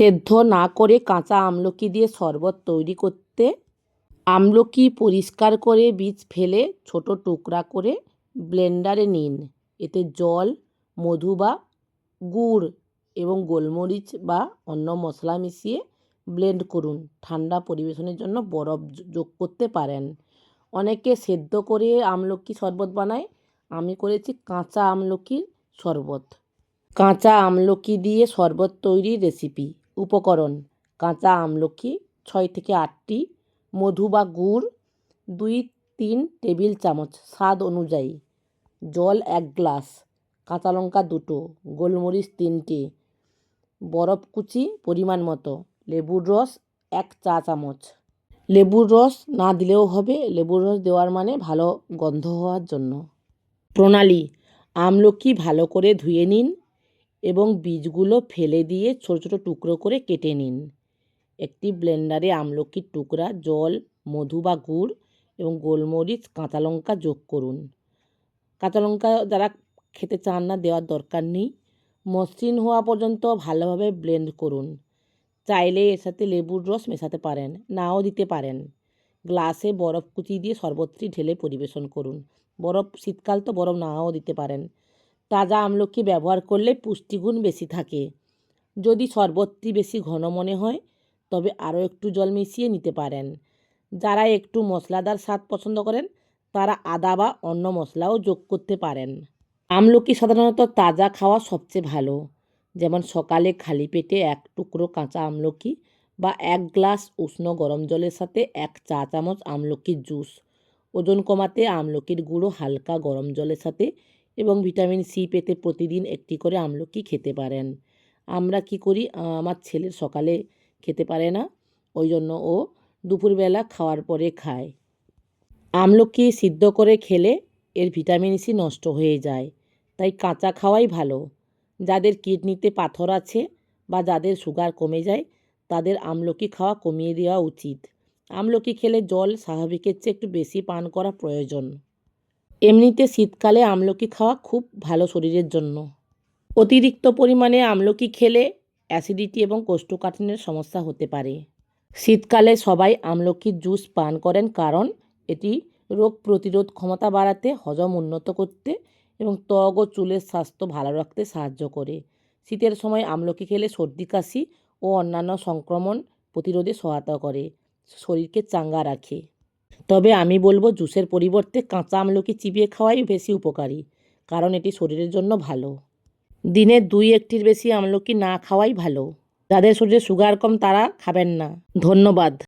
সেদ্ধ না করে কাঁচা আমলকি দিয়ে শরবত তৈরি করতে। আমলকি পরিষ্কার করে বীজ ফেলে ছোট টুকরা করে ব্লেন্ডারে নিন। এতে জল, মধু বা গুড় এবং গোলমরিচ বা অন্য মশলা মিশিয়ে ব্লেন্ড করুন। ঠান্ডা পরিবেশনের জন্য বরফ যোগ করতে পারেন। অনেকে সেদ্ধ করে আমলকি শরবত বানায়। আমি করেছি কাঁচা আমলকির শরবত। কাঁচা আমলকি দিয়ে শরবত তৈরির রেসিপি উপকরণ, কাঁচা আমলকি ছয় থেকে আটটি, মধু বা গুড় দুই তিন টেবিল চামচ, স্বাদ অনুযায়ী। জল এক গ্লাস, কাঁচা লঙ্কা দুটো, গোলমরিচ তিনটে, বরফ কুচি পরিমাণ মতো, লেবুর রস এক চা চামচ। লেবুর রস না দিলেও হবে, লেবুর রস দেওয়ার মানে ভালো গন্ধ হওয়ার জন্য। প্রণালী আমলকি ভালো করে ধুয়ে নিন। এবং বীজগুলো ফেলে দিয়ে ছোটো ছোটো টুকরো করে কেটে নিন। একটি ব্লেন্ডারে আমলকির টুকরা, জল, মধু বা গুড় এবং গোলমরিচ, কাঁচা লঙ্কা যোগ করুন। কাঁচা লঙ্কা যারা খেতে চান না, দেওয়ার দরকার নেই। মসৃণ হওয়া পর্যন্ত ভালোভাবে ব্লেন্ড করুন। চাইলে এর সাথে লেবুর রস মেশাতে পারেন, নাও দিতে পারেন। গ্লাসে বরফ কুচি দিয়ে শরবতটি ঢেলে পরিবেশন করুন। বরফ, শীতকাল তো বরফ নাও দিতে পারেন। তাজা আমলকি ব্যবহার করলে পুষ্টিগুণ বেশি থাকে। যদি শরবতটি বেশি ঘন মনে হয়, তবে আরও একটু জল মিশিয়ে নিতে পারেন। যারা একটু মশলাদার স্বাদ পছন্দ করেন, তারা আদা বা অন্য মশলাও যোগ করতে পারেন। আমলকি সাধারণত তাজা খাওয়া সবচেয়ে ভালো। যেমন সকালে খালি পেটে এক টুকরো কাঁচা আমলকি বা এক গ্লাস উষ্ণ গরম জলের সাথে এক চা চামচ আমলকির জুস। ওজন কমাতে আমলকির গুঁড়ো হালকা গরম জলের সাথে এবং ভিটামিন সি পেতে প্রতিদিন একটি করে আমলকি খেতে পারেন। আমরা কি করি? আমার ছেলের সকালে খেতে পারে না, ওই জন্য ও দুপুরবেলা খাওয়ার পরে খায়। আমলকি সিদ্ধ করে খেলে এর ভিটামিন সি নষ্ট হয়ে যায়, তাই কাঁচা খাওয়াই ভালো। যাদের কিডনিতে পাথর আছে বা যাদের সুগার কমে যায়, তাদের আমলকি খাওয়া কমিয়ে দেওয়া উচিত। আমলকি খেলে জল স্বাভাবিকের চেয়ে একটু বেশি পান করা প্রয়োজন। এমনিতে শীতকালে আমলকি খাওয়া খুব ভালো শরীরের জন্য। অতিরিক্ত পরিমাণে আমলকি খেলে অ্যাসিডিটি এবং কোষ্ঠকাঠিন্যের সমস্যা হতে পারে। শীতকালে সবাই আমলকির জুস পান করেন কারণ এটি রোগ প্রতিরোধ ক্ষমতা বাড়াতে, হজম উন্নত করতে এবং ত্বক ও চুলের স্বাস্থ্য ভালো রাখতে সাহায্য করে। শীতের সময় আমলকি খেলে সর্দি, কাশি ও অন্যান্য সংক্রমণ প্রতিরোধে সহায়তা করে। শরীরকে চাঙ্গা রাখে। তবে আমি বলব জুসের পরিবর্তে কাঁচা আমলকি চিবিয়ে খাওয়াই বেশি উপকারী, কারণ এটি শরীরের জন্য ভালো। দিনে দুই একটির বেশি আমলকি না খাওয়াই ভালো। যাদের শরীরে সুগার কম তারা খাবেন না। ধন্যবাদ।